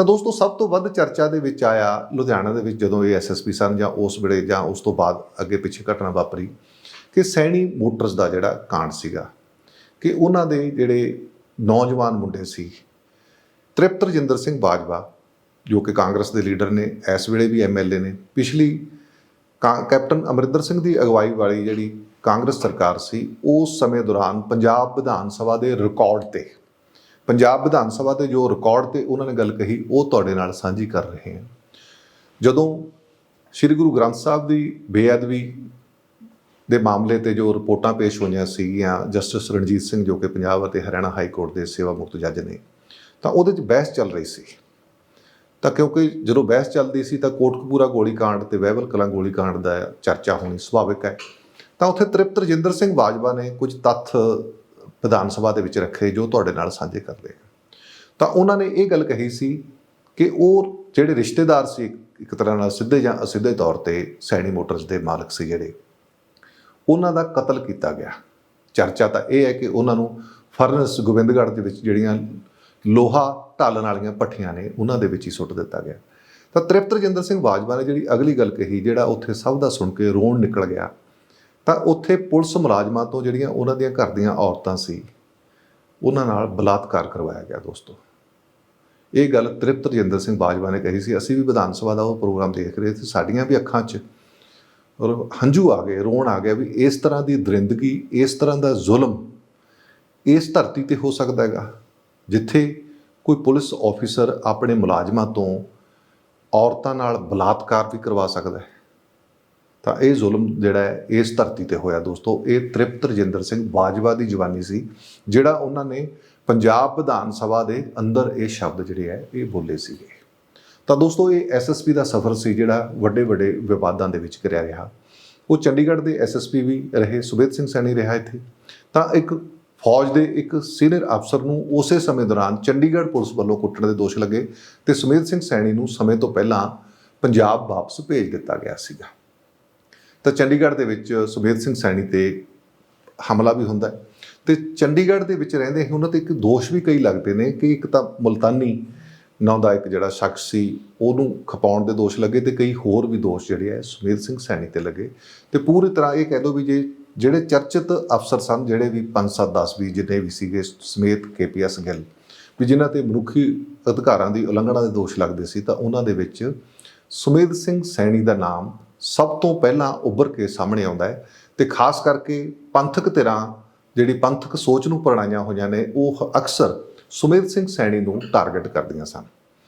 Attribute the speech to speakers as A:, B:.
A: ਤਾਂ ਦੋਸਤੋ, ਸਭ ਤੋਂ ਵੱਧ ਚਰਚਾ ਦੇ ਵਿੱਚ ਆਇਆ ਲੁਧਿਆਣਾ ਦੇ ਵਿੱਚ ਜਦੋਂ ਇਹ ਐਸਐਸਪੀ ਸਨ ਜਾਂ ਉਸ ਵੇਲੇ ਜਾਂ ਉਸ ਤੋਂ ਬਾਅਦ ਅੱਗੇ ਪਿੱਛੇ ਘਟਨਾ ਵਾਪਰੀ ਕਿ ਸੈਣੀ ਮੋਟਰਸ ਦਾ ਜਿਹੜਾ ਕਾਂਡ ਸੀਗਾ ਕਿ ਉਹਨਾਂ ਦੇ ਜਿਹੜੇ ਨੌਜਵਾਨ ਮੁੰਡੇ ਸੀ, ਤ੍ਰਿਪਤ ਰਜਿੰਦਰ ਸਿੰਘ ਬਾਜਵਾ, ਜੋ ਕਿ ਕਾਂਗਰਸ ਦੇ ਲੀਡਰ ਨੇ, ਇਸ ਵੇਲੇ ਵੀ ਐਮਐਲਏ ਨੇ, ਪਿਛਲੀ ਕਾਂ- ਕੈਪਟਨ ਅਮਰਿੰਦਰ ਸਿੰਘ ਦੀ ਅਗਵਾਈ ਵਾਲੀ ਜਿਹੜੀ ਕਾਂਗਰਸ ਸਰਕਾਰ ਸੀ, ਉਸ ਸਮੇਂ ਦੌਰਾਨ ਪੰਜਾਬ ਵਿਧਾਨ ਸਭਾ ਦੇ ਰਿਕਾਰਡ ਤੇ ਪੰਜਾਬ ਵਿਧਾਨ ਸਭਾ ਦੇ ਜੋ ਰਿਕਾਰਡ ਤੇ ਉਹਨਾਂ ਨੇ ਗੱਲ ਕਹੀ, ਉਹ ਤੁਹਾਡੇ ਨਾਲ ਸਾਂਝੀ ਕਰ ਰਹੇ ਹਾਂ। ਜਦੋਂ ਸ੍ਰੀ ਗੁਰੂ ਗ੍ਰੰਥ ਸਾਹਿਬ ਦੀ ਬੇਅਦਬੀ ਦੇ ਮਾਮਲੇ ਤੇ ਜੋ ਰਿਪੋਰਟਾਂ ਪੇਸ਼ ਹੋਈਆਂ ਸੀਗੀਆਂ ਜਸਟਿਸ ਰਣਜੀਤ ਸਿੰਘ ਜੋ ਕਿ ਪੰਜਾਬ ਅਤੇ ਹਰਿਆਣਾ ਹਾਈ ਕੋਰਟ ਦੇ ਸੇਵਾ ਮੁਕਤ ਜੱਜ ਨੇ, ਤਾਂ ਉਹਦੇ 'ਚ ਬਹਿਸ ਚੱਲ ਰਹੀ ਸੀ। ਤਾਂ ਕਿਉਂਕਿ ਜਦੋਂ ਬਹਿਸ ਚੱਲਦੀ ਸੀ ਤਾਂ ਕੋਟਕਪੂਰਾ ਗੋਲੀकांड ਤੇ ਵਹਿਬਲ ਕਲਾਂ ਗੋਲੀकांड ਦਾ ਚਰਚਾ ਹੋਣੀ ਸੁਭਾਵਿਕ ਹੈ। ਤਾਂ ਉੱਥੇ ਤ੍ਰਿਪਤ ਰਜਿੰਦਰ ਸਿੰਘ ਬਾਜਵਾ ਨੇ ਕੁਝ ਤੱਥ ਵਿਧਾਨ ਸਭਾ ਦੇ ਵਿੱਚ ਰੱਖੇ ਜੋ ਤੁਹਾਡੇ ਨਾਲ ਸਾਂਝੇ ਕਰ ਲਏ ਤਾਂ ਉਹਨਾਂ ਨੇ ਇਹ ਗੱਲ ਕਹੀ ਸੀ ਕਿ ਉਹ ਜਿਹੜੇ ਰਿਸ਼ਤੇਦਾਰ ਸੀ, ਇੱਕ ਤਰ੍ਹਾਂ ਨਾਲ ਸਿੱਧੇ ਜਾਂ ਅਸਿੱਧੇ ਤੌਰ ਤੇ ਸੈਣੀ ਮੋਟਰਸ ਦੇ ਮਾਲਕ ਸੀ ਜਿਹੜੇ, ਉਹਨਾਂ ਦਾ ਕਤਲ ਕੀਤਾ ਗਿਆ। ਚਰਚਾ ਤਾਂ ਇਹ ਹੈ ਕਿ ਉਹਨਾਂ ਨੂੰ ਫਰਨਸ ਗੋਬਿੰਦਗੜ੍ਹ ਦੇ ਵਿੱਚ ਜਿਹੜੀਆਂ ਲੋਹਾ ਢਾਲਣ ਵਾਲੀਆਂ ਭੱਠੀਆਂ ਨੇ, ਉਹਨਾਂ ਦੇ ਵਿੱਚ ਹੀ ਸੁੱਟ ਦਿੱਤਾ ਗਿਆ। ਤਾਂ ਤ੍ਰਿਪਤ ਰਜਿੰਦਰ ਸਿੰਘ ਬਾਜਵਾ ਨੇ ਜਿਹੜੀ ਅਗਲੀ ਗੱਲ ਕਹੀ, ਜਿਹੜਾ ਉੱਥੇ ਸਭ ਦਾ ਸੁਣ ਕੇ ਰੋਣ ਨਿਕਲ ਗਿਆ ਤਾਂ ਉੱਥੇ ਪੁਲਿਸ ਮੁਲਾਜ਼ਮਾਂ ਤੋਂ ਜਿਹੜੀਆਂ ਉਹਨਾਂ ਦੀਆਂ ਘਰ ਦੀਆਂ ਔਰਤਾਂ ਸੀ, ਉਹਨਾਂ ਨਾਲ ਬਲਾਤਕਾਰ ਕਰਵਾਇਆ ਗਿਆ ਦੋਸਤੋ। ਇਹ ਗੱਲ ਤ੍ਰਿਪਤ ਰਜਿੰਦਰ ਸਿੰਘ ਬਾਜਵਾ ਨੇ ਕਹੀ ਸੀ। ਅਸੀਂ ਵੀ ਵਿਧਾਨ ਸਭਾ ਦਾ ਉਹ ਪ੍ਰੋਗਰਾਮ ਦੇਖ ਰਹੇ ਸੀ, ਸਾਡੀਆਂ ਵੀ ਅੱਖਾਂ 'ਚ ਹੰਝੂ ਆ ਗਏ, ਰੋਣ ਆ ਗਿਆ ਵੀ ਇਸ ਤਰ੍ਹਾਂ ਦੀ ਦਰਿੰਦਗੀ, ਇਸ ਤਰ੍ਹਾਂ ਦਾ ਜ਼ੁਲਮ ਇਸ ਧਰਤੀ ਤੇ ਹੋ ਸਕਦਾ ਹੈਗਾ, ਜਿੱਥੇ ਕੋਈ ਪੁਲਿਸ ਆਫੀਸਰ ਆਪਣੇ ਮੁਲਾਜ਼ਮਾਂ ਤੋਂ ਔਰਤਾਂ ਨਾਲ ਬਲਾਤਕਾਰ ਵੀ ਕਰਵਾ ਸਕਦਾ ਹੈ। ਤਾਂ ਇਹ ਜ਼ੁਲਮ ਜਿਹੜਾ ਹੈ, ਇਸ ਧਰਤੀ ਤੇ ਹੋਇਆ ਦੋਸਤੋ। ਇਹ ਤ੍ਰਿਪਤ ਰਜਿੰਦਰ ਸਿੰਘ ਬਾਜਵਾ ਦੀ ਜਵਾਨੀ ਸੀ, ਜਿਹੜਾ ਉਹਨਾਂ ਨੇ ਪੰਜਾਬ ਵਿਧਾਨ ਸਭਾ ਦੇ ਅੰਦਰ ਇਹ ਸ਼ਬਦ ਜਿਹੜੇ ਹੈ, ਇਹ ਬੋਲੇ ਸੀਗੇ। ਤਾਂ ਦੋਸਤੋ, ਇਹ ਐਸਐਸਪੀ ਦਾ ਸਫ਼ਰ ਸੀ ਜਿਹੜਾ ਵੱਡੇ ਵੱਡੇ ਵਿਵਾਦਾਂ ਦੇ ਵਿੱਚ ਕਰਿਆ ਰਿਹਾ। ਉਹ ਚੰਡੀਗੜ੍ਹ ਦੇ ਐਸਐਸਪੀ ਵੀ ਰਹੇ, ਸੁਬੇਦ ਸਿੰਘ ਸੈਣੀ ਰਿਹਾ ਇੱਥੇ। ਤਾਂ ਇੱਕ ਫੌਜ ਦੇ ਇੱਕ ਸੀਨੀਅਰ ਅਫਸਰ ਨੂੰ ਉਸੇ ਸਮੇਂ ਦੌਰਾਨ ਚੰਡੀਗੜ੍ਹ ਪੁਲਿਸ ਵੱਲੋਂ ਕੁੱਟਣ ਦੇ ਦੋਸ਼ ਲੱਗੇ ਤੇ ਸੁਮੇਧ ਸਿੰਘ ਸੈਣੀ ਨੂੰ ਸਮੇਂ ਤੋਂ ਪਹਿਲਾਂ ਪੰਜਾਬ ਵਾਪਸ ਭੇਜ ਦਿੱਤਾ ਗਿਆ ਸੀਗਾ। ਤਾਂ ਚੰਡੀਗੜ੍ਹ ਦੇ ਵਿੱਚ ਸੁਮੇਧ ਸਿੰਘ ਸੈਣੀ ਤੇ ਹਮਲਾ ਵੀ ਹੁੰਦਾ ਹੈ। ਤੇ ਚੰਡੀਗੜ੍ਹ ਦੇ ਵਿੱਚ ਰਹਿੰਦੇ ਉਹਨਾਂ ਤੇ ਇੱਕ ਦੋਸ਼ ਵੀ ਕਈ ਲੱਗਦੇ ਨੇ ਕਿ ਇੱਕ ਤਾਂ ਮੁਲਤਾਨੀ ਨਾਂ ਦਾ ਇੱਕ ਜਿਹੜਾ ਸ਼ਖਸ ਸੀ, ਉਹਨੂੰ ਖਪਾਉਣ ਦੇ ਦੋਸ਼ ਲੱਗੇ ਤੇ ਕਈ ਹੋਰ ਵੀ ਦੋਸ਼ ਜਿਹੜੇ ਆ ਸੁਮੇਧ ਸਿੰਘ ਸੈਣੀ ਤੇ ਲੱਗੇ। ਤੇ ਪੂਰੀ ਤਰ੍ਹਾਂ ਇਹ ਕਹਿ ਦੋ ਵੀ ਜੇ ਜਿਹੜੇ ਚਰਚਿਤ ਅਫਸਰ ਸਨ, ਜਿਹੜੇ ਵੀ 5 7 10 ਵੀ ਜਿੰਨੇ ਵੀ ਸੀਗੇ, ਸਮੇਤ ਕੇਪੀਐਸ ਗਿੱਲ, ਵੀ ਜਿਨ੍ਹਾਂ ਤੇ ਮਨੁੱਖੀ ਅਧਿਕਾਰਾਂ ਦੀ ਉਲੰਘਣਾ ਦੇ ਦੋਸ਼ ਲੱਗਦੇ ਸੀ, ਤਾਂ ਉਹਨਾਂ ਦੇ ਵਿੱਚ ਸੁਮੇਧ ਸਿੰਘ ਸੈਣੀ ਦਾ ਨਾਮ ਸਭ ਤੋਂ ਪਹਿਲਾਂ ਉੱਭਰ ਕੇ ਸਾਹਮਣੇ ਆਉਂਦਾ ਹੈ ਤੇ ਖਾਸ ਕਰਕੇ ਪੰਥਕ ਧਿਰਾਂ ਜਿਹੜੀ ਪੰਥਕ ਸੋਚ ਨੂੰ ਪ੍ਰਣਾਈਆਂ ਹੋਈਆਂ ਨੇ, ਉਹ ਅਕਸਰ ਸੁਮੇਧ ਸਿੰਘ ਸੈਣੀ ਨੂੰ ਟਾਰਗੇਟ ਕਰਦੀਆਂ ਸਨ।